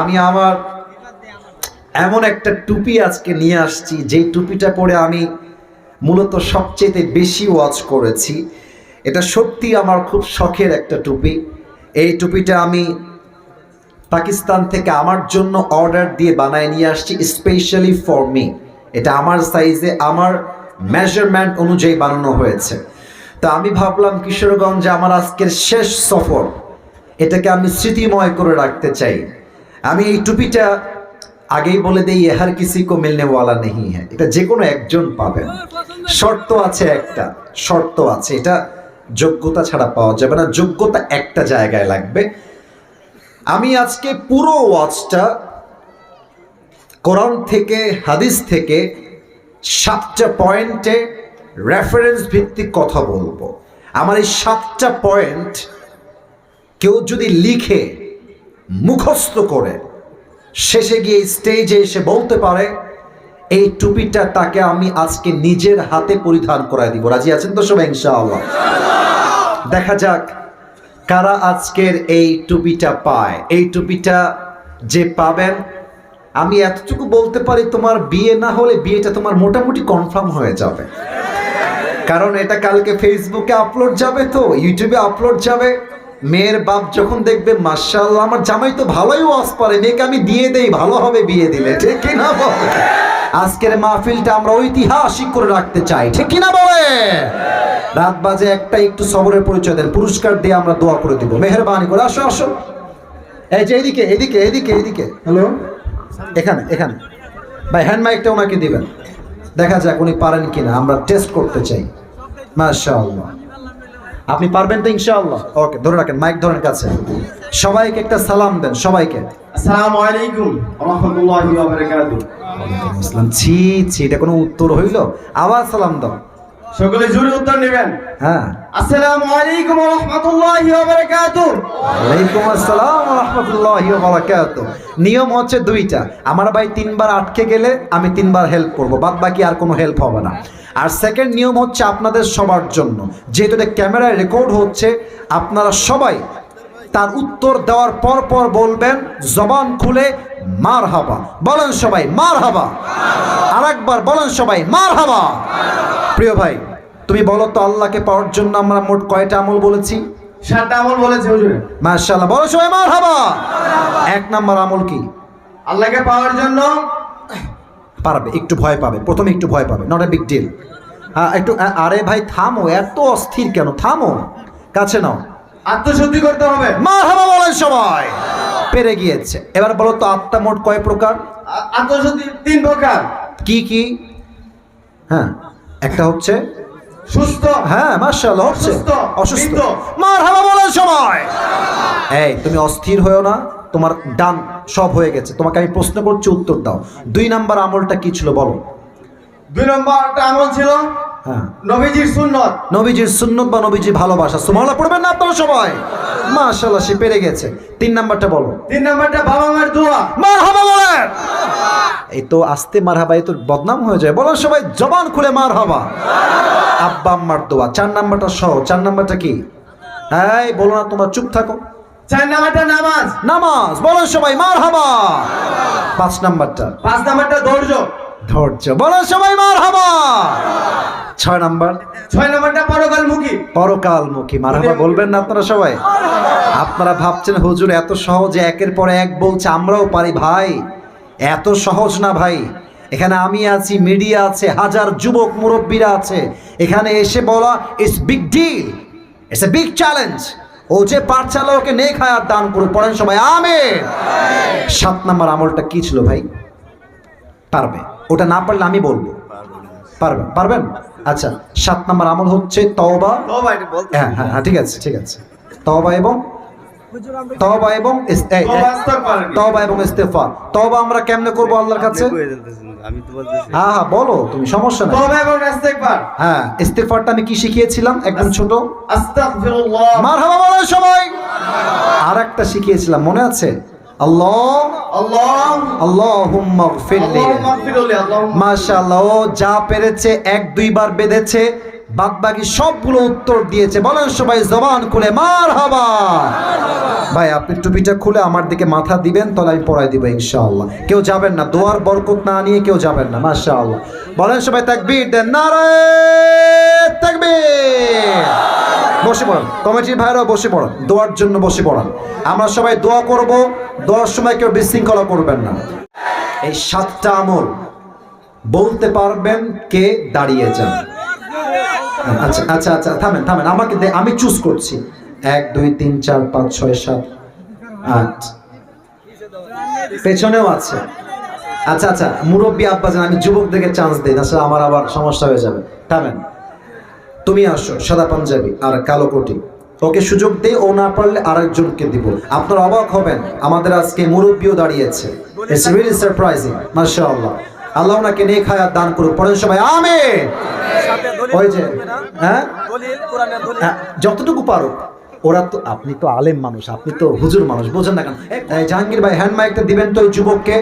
আমি আমার এমন একটা টুপি আজকে নিয়ে আসছি, যেই টুপিটা পরে আমি মূলত সবচেয়ে বেশি ওয়াচ করেছি। এটা সত্যি আমার খুব শখের একটা টুপি। এই টুপিটা আমি পাকিস্তান থেকে আমার জন্য অর্ডার দিয়ে বানায় নিয়ে আসছি স্পেশালি ফর মি এটা আমার সাইজে আমার মেজারমেন্ট অনুযায়ী বানানো হয়েছে। তো আমি ভাবলাম কিশোরগঞ্জে আমার আজকের শেষ সফর। এটাকে আমি স্মৃতিময় করে রাখতে চাই। আমি এই টুপিটা আগেই বলে দিই, এহার কিসি কো মিলনে ওয়ালা নেই হ্যাঁ এটা যে কোনো একজন পাবেন। শর্ত আছে একটা, শর্ত আছে। এটা যোগ্যতা ছাড়া পাওয়া যাবে না। যোগ্যতা একটা জায়গায় লাগবে। আমি আজকে পুরো ওয়াচটা কোরআন থেকে, হাদিস থেকে সাতটা পয়েন্টে রেফারেন্স ভিত্তিক কথা বলব। আমার এই সাতটা পয়েন্ট কেউ যদি লিখে মুখস্থ করে শেষে গিয়ে স্টেজে এসে বলতে পারে, এই টুপিটা তাকে আমি আজকে নিজের হাতে পরিধান করায় দিব। রাজি আছেন তো সবাই, ইনশাআল্লাহ? দেখা যাক কারা আজকের এই টুপিটা পায়। এই টুপিটা যে পাবেন, আমি এতটুকু বলতে পারি, তোমার বিয়ে না হলে বিয়েটা তোমার মোটামুটি কনফার্ম হয়ে যাবে। কারণ এটা কালকে ফেসবুকে আপলোড যাবে তো ইউটিউবে আপলোড যাবে। মেয়ের বাপ যখন দেখবে মার্শাল্লাহ আমার জামাই তো ভালোই ওয়াজ পারে মেয়েকে আমি দিয়ে দেই ভালো হবে বিয়ে দিলে। ঠিক কি না বল? আজকের মাহফিলটা আমরা ঐতিহাসিক করে রাখতে চাই ঠিক কি না বলে? রাত বাজে একটা একটু সবরের পরিচয় দেন পুরস্কার দিয়ে আমরা দোয়া করে দিব। মেহরবানি করে আসো আসো। এই যে এদিকে এদিকে এদিকে এদিকে। হ্যালো? এখানে এখানে। ভাই হ্যান্ড মাইকটা ওনাকে দিবেন। দেখা যাক উনি পারেন কিনা আমরা টেস্ট করতে চাই। মাশাআল্লাহ। আপনি পারবেন তো ইনশাআল্লাহ? ওকে ধরে রাখেন মাইক ধরেন কাছে। সবাইকে একটা সালাম দেন সবাইকে। আসসালামু আলাইকুম রাহমাতুল্লাহি ওয়া বারাকাতুহু। আসসালাম। ছি ছি এটা কোনো উত্তর হইল? আবার সালাম দাও। সকলে জোরে উত্তর নেবেন। হ্যাঁ। আসসালামু আলাইকুম রহমতুল্লাহি ওয়া বারাকাতুহু। ওয়ালাইকুম আসসালাম রহমতুল্লাহি বারাকাত নিয়ম হচ্ছে দুইটা। আমার ভাই তিনবার আটকে গেলে আমি তিনবার হেল্প করব। বাদ বাকি আর কোনো হেল্প হবে না। আর সেকেন্ড নিয়ম হচ্ছে আপনাদের সবার জন্য। যেহেতু এটা ক্যামেরায় রেকর্ড হচ্ছে আপনারা সবাই তার উত্তর দেওয়ার পর পর বলবেন জবান খুলে মার হাবা বলেন সবাই মার হাবা আর একবার বলেন সবাই মার হাবা প্রিয় ভাই তুমি বলো তো আল্লাহকে পাওয়ার জন্য আমরা মোট কয়টা আমল বলেছি? সাতটা আমল বলেছে হুজুর। মাশাআল্লাহ বলো সবাই মার হাবা। এক নাম্বার আমল কি? আল্লাহকে পাওয়ার জন্য পারবে একটু ভয় পাবে প্রথমে একটু ভয় পাবে নট এ বিগ ডিল একটু আরে ভাই থামো এত অস্থির কেন? থামো কাছে নাও। আত্মশুদ্ধি করতে হবে। মার হাবা বলেন সবাই। পেরে গিয়েছে। এবার বলো তো আত্মা মোট কয় প্রকার? আত্মশুদ্ধি তিন প্রকার। কি কি? হ্যাঁ। একটা হচ্ছে সুস্থ হ্যাঁ মার্শাল্লাহ হচ্ছে অসুস্থ। মার হাবা বলার সময় এই তুমি অস্থির হয়েও না তোমার ডান সব হয়ে গেছে। তোমাকে আমি প্রশ্ন করছি উত্তর দাও। দুই নাম্বার আমলটা কি ছিল বলো। দুই নম্বর একটা আমল ছিল নবীজির সুন্নত। নবীজির সুন্নত বা নবীজির ভালোবাসা। সুমালা পড়বেন না আপনারা সবাই? মাশাল্লাহ সে পেরে গেছে। তিন নাম্বারটা বলো। তিন নম্বরটা বাবা মার দোয়া। বলেন। এই তো আস্তে মার হাবা এই তো বদনাম হয়ে যায়। বলো সবাই জবান খুলে মার হাবা আব্বা আম্মার দোয়া। চার নাম্বারটা সহ চার নাম্বারটা কি? এই বলো না তোমরা চুপ থাকো। চার নাম্বারটা নামাজ। নামাজ বলো সবাই মার হাবা পাঁচ নাম্বারটা। পাঁচ নাম্বারটা ধৈর্য। ধৈর্য বলো সবাই মার হাবা ছয় নাম্বার। ছয় নম্বরটা পরকালমুখী। পরকালমুখী। মারহাবা বলবেন না আপনারা সবাই? আপনারা ভাবছেন হুজুর এত সহজে একের পর এক বলছে আমরাও পারি ভাই। এত সহজ না ভাই। এখানে আমি আছি মিডিয়া আছে হাজার যুবক মুরব্বীরা আছে। এখানে এসে বলা it's big deal it's a big challenge ও যে পাঠশালা ওকে নেক হায়াত দান করে পড়েন সবাই আমেন. সাত নম্বর আমলটা কি ছিল ভাই? পারবে? ওটা না পারলে আমি বলব। পারবেন? পারবেন? আচ্ছা সাত নম্বর আমল হচ্ছে তওবা। তওবা এটা বলতে হ্যাঁ হ্যাঁ হ্যাঁ, ঠিক আছে ঠিক আছে। তওবা এবং তওবা এবং ইস্তেগফার তওবা এবং ইস্তেগফার। তওবা আমরা কেমনে করব আল্লাহর কাছে? আমি তো বলতেছি। হ্যাঁ হ্যাঁ বলো তুমি সমস্যা নাই। তওবা এবং ইস্তেগফার। হ্যাঁ ইস্তেগফারটা আমি কি শিখিয়েছিলাম? একদম ছোট। আস্তাগফিরুল্লাহ। মারহাবা বলো সবাই। আরেকটা শিখিয়েছিলাম মনে আছে? আল্লাহ মাশাআল্লাহ, ও যা পেরেছে, এক দুইবার বেঁধেছে বাদ বাকি সবগুলো উত্তর দিয়েছে। বলেন সবাই জবান খুলে মার হাবা ভাই, আপনি টুপিটা খুলে আমার দিকে মাথা দিবেন, তাহলে আমি পড়াই দিব, ইনশাআল্লাহ। কেউ যাবেন না, দোয়ার বরকত না নিয়ে কেউ যাবেন না, মাশাআল্লাহ। বলেন সবাই, তাকবীর দেন, নারায়ে তাকবীর। বসে পড়ান। কমিটির ভাইরাও বসে পড়ান। দোয়ার জন্য বসে পড়ান। আমরা সবাই দোয়া করব, দোয়ার সময় কেউ বিশৃঙ্খলা করবেন না। এই সাতটা আমল, বলতে পারবেন কে দাঁড়িয়ে যান। আচ্ছা আচ্ছা আচ্ছা থামেন থামেন। আমাকে আমি চুজ করছি। এক, দুই, তিন, চার, পাঁচ, ছয়, সাত, আট। পেছনেও আছে। আচ্ছা আচ্ছা মুরব্বী আব্বাজান, আমি যুবকদেরকে চান্স দিই আসলে আমার আবার সমস্যা হয়ে যাবে। থামেন। তুমি আসো সাদা পাঞ্জাবি আর কালো কোটি। ওকে সুযোগ দেই ও না পারলে আরেকজনকে দিব। আপনারা অবাক হবেন আমাদের আজকে মুরব্বীও দাঁড়িয়েছে। ইটস রিয়েলি সারপ্রাইজিং মাশাআল্লাহ। আল্লাহ ওনাকে নেক হায়াত দান করুক। পরের সবাই সাথে দলিল ওই যে হ্যাঁ? হ্যাঁ, যতটুকু পারো ওরা তো আপনি তো আলেম মানুষ আপনি তো হুজুর মানুষ বোঝেন না কেন? এই জাহাঙ্গীর ভাই হ্যান্ড মাইকটা দিবেন তো ওই যুবককে।